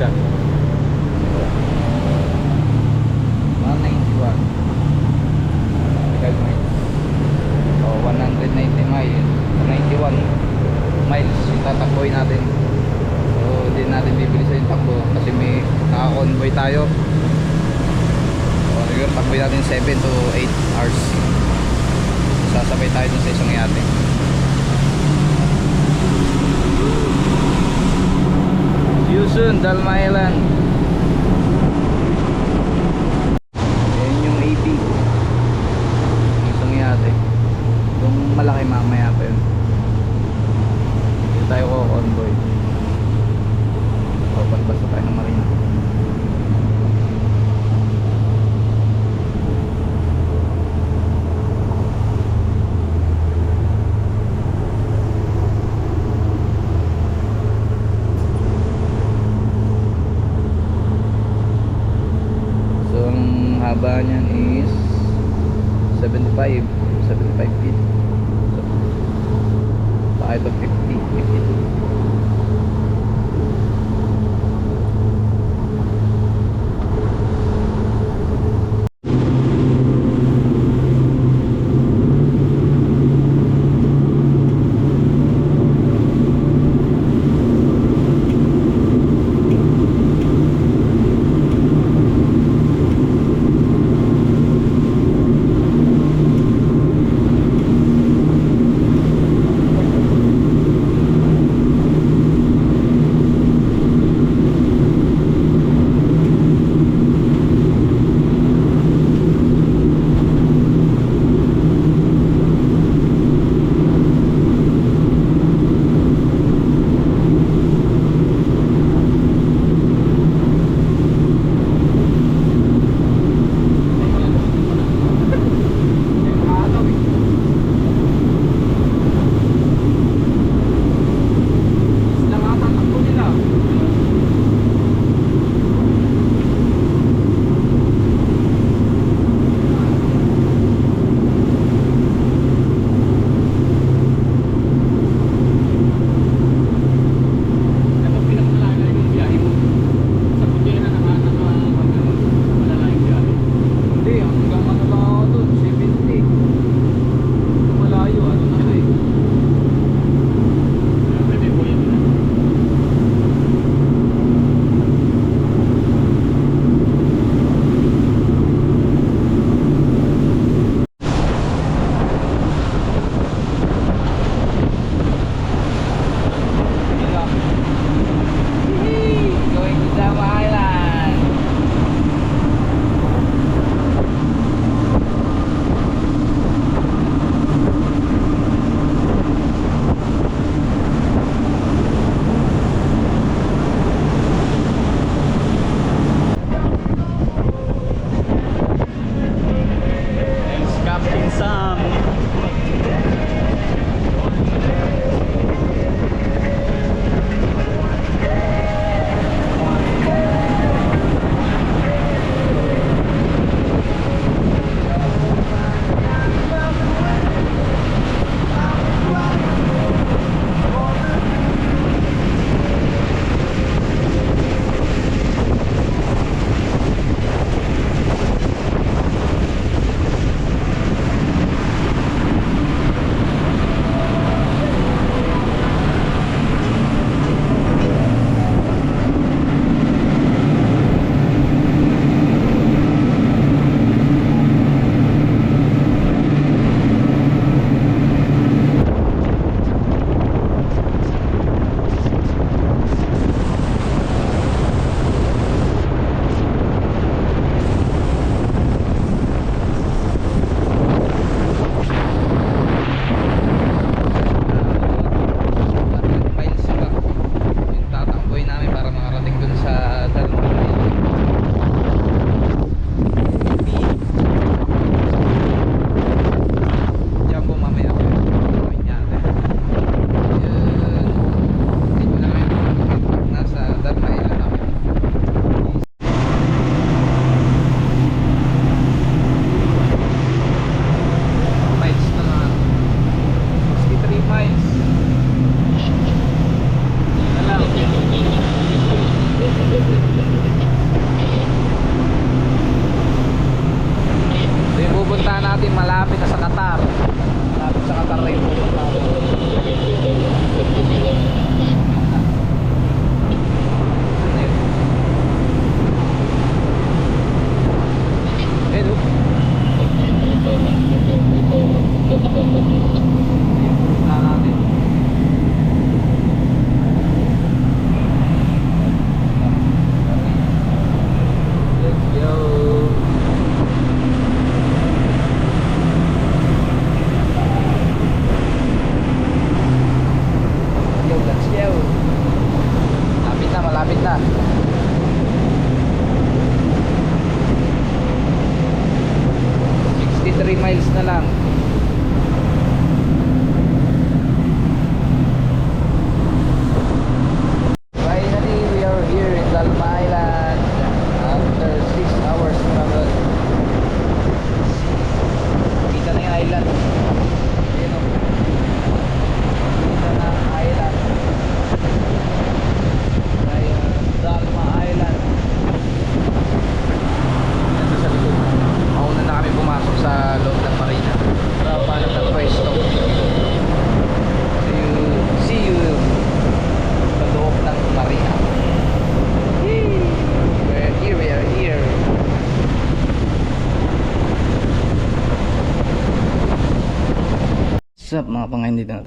Дивіться. haba niyan is 75 75 feet. So, baka ito 50 52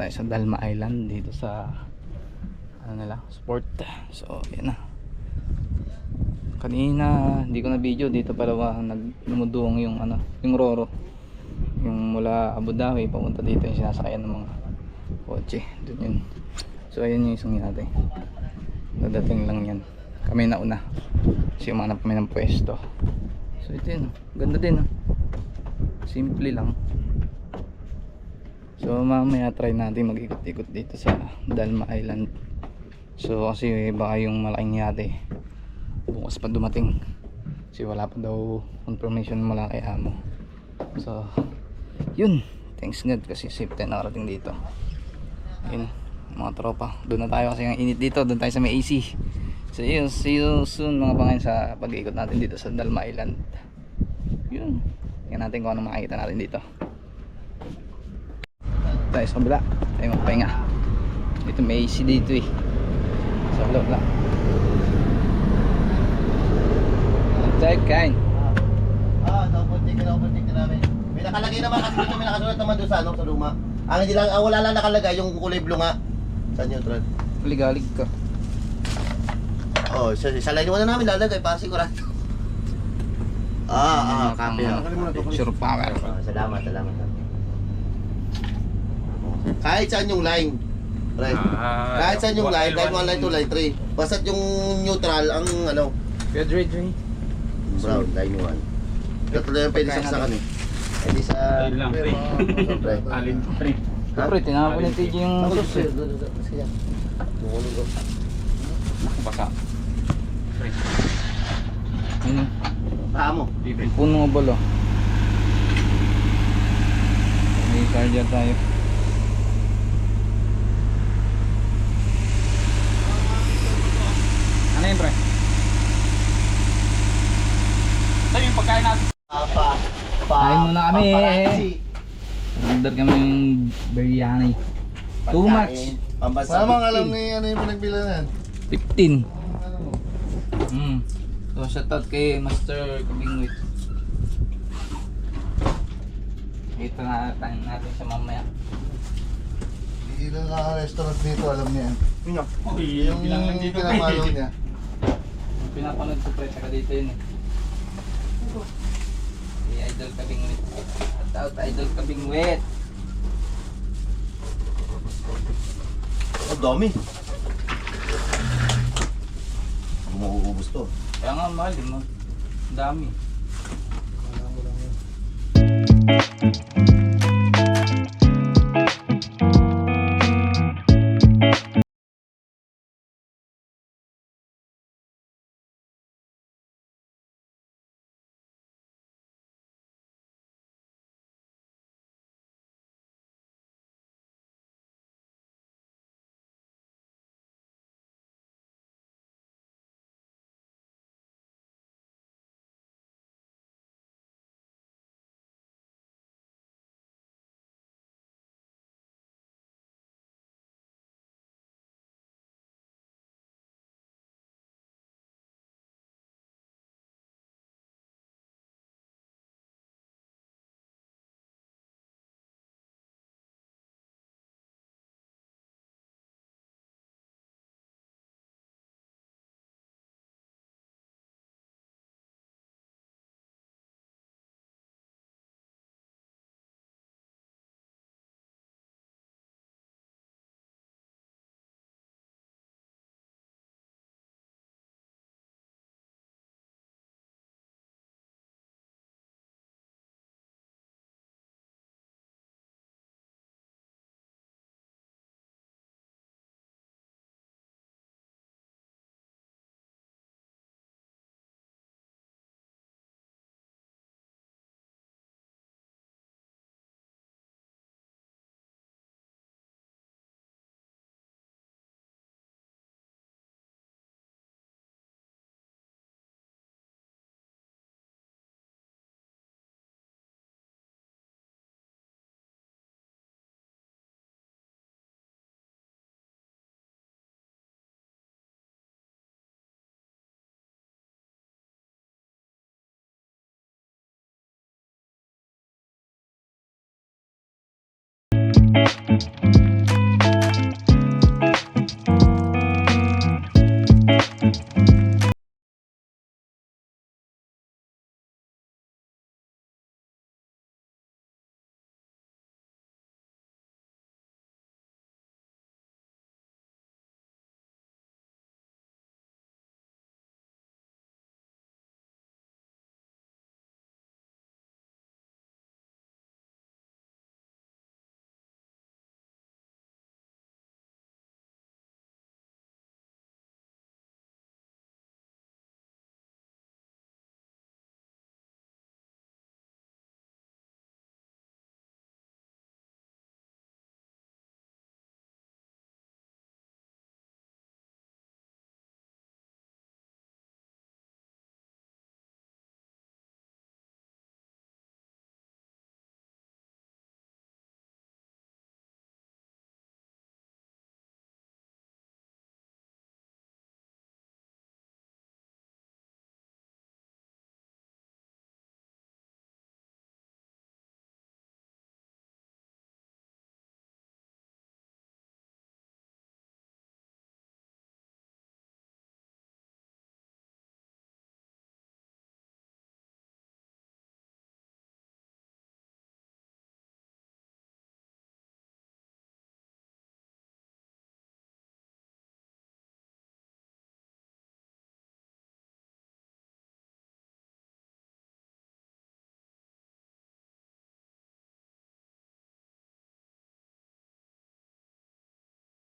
tayo sa Dalma Island dito sa ano nila sport. So yan na. Kanina hindi ko na video dito pala lumudong yung ano yung Roro. Yung mula Abu Dhabi papunta dito yung sinasakyan ng mga kotse. Doon yun. So ayan yung isang natin dadating lang yan. Kami na una. Kasi umanap kami ng pwesto. So ito yun. Ganda din oh. simple lang So mamaya try natin mag-ikot-ikot dito sa Dalma Island. So kasi baka yung malaking yate bukas pa dumating. Kasi wala pa daw confirmation mula kay Amo. So yun. Thanks God kasi safe tayo nakarating dito. Yun mga tropa. Doon na tayo kasi ang init dito. Doon tayo sa may AC. So yun. See you soon mga pangayon sa pag-ikot natin dito sa Dalma Island. Yun. Tingnan natin kung ano makikita natin dito tayo sa kabila tayo magpahinga dito may AC dito eh sa loob lang tayo kain Ah, napuntik na napuntik na namin. May nakalagay naman kasi dito may nakasulat naman doon sa ano, sa luma. Ang hindi lang, ah, wala lang nakalagay yung kulay blue nga. Sa neutral. ligalig ka Oh, sa, sa line 1 na namin lalagay para sigurado. Ah, ah, copy. sure power Ah, salamat, salamat. Kahit saan yung line. Right. Ah, Kahit saan yung line, line 1, line 2, line 3. Basta yung neutral, ang ano, Kuya Dre Dre brown, line 1. Ito lang yung pwede saksakan eh. Pwede sa... Ayun lang. Siyempre. Alin pre. Siyempre tinapon ni TJ yung Ako sauce eh. Naku basa Yun eh Paa mo. puno nga balo may charger tayo ano yun pre? Ito yung pagkain natin. Papa. Kain muna kami. Order kami yung biryani. Too much. Pambansa. Malamang alam ni ano yung pinagbilanan. 15. Mm. So shoutout kay Master Kabingwit. Ito na tayo natin siya mamaya. Ilan na restaurant dito, alam niya. Yung dito. pinapalo niya. Pinapanood ko pre, saka dito yun eh. Si Idol Kabingwit. Shoutout Idol Kabingwit. Ang dami. Umuubos to. Kaya nga mahal, eh, Thank you.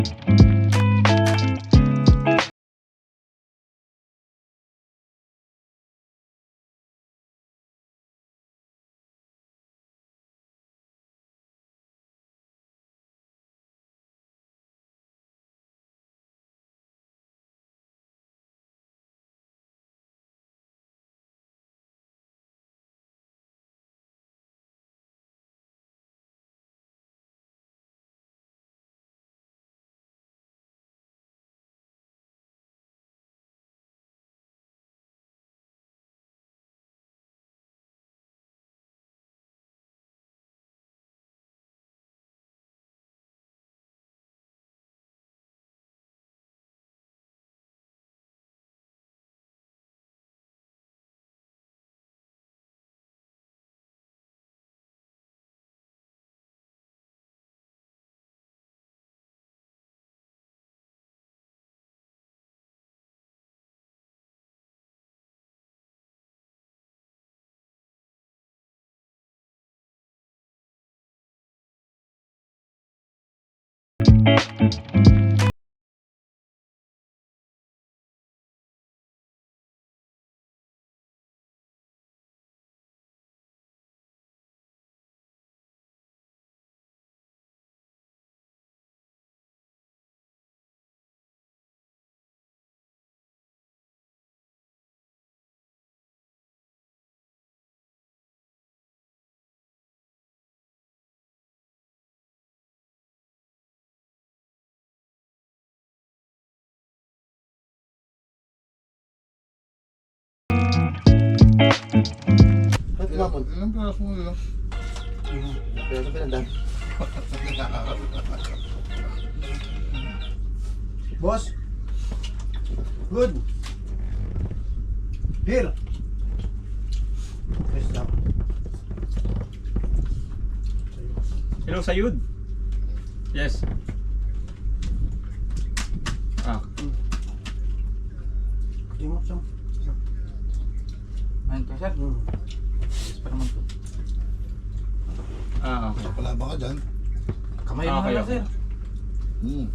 Dami. Ba't Thank you. Kumapon? Ilang piraso mo lang? Pero sa pinagdan. Boss. Good. Here. Yes, lang. Hello, Sayud. Yes. Ah, mo, Sam. Ayun to, sir. Hmm. Yes pa naman to. Ah, okay. Wala ba ka dyan? Kamay Ah, mo okay, na, sir. Hmm.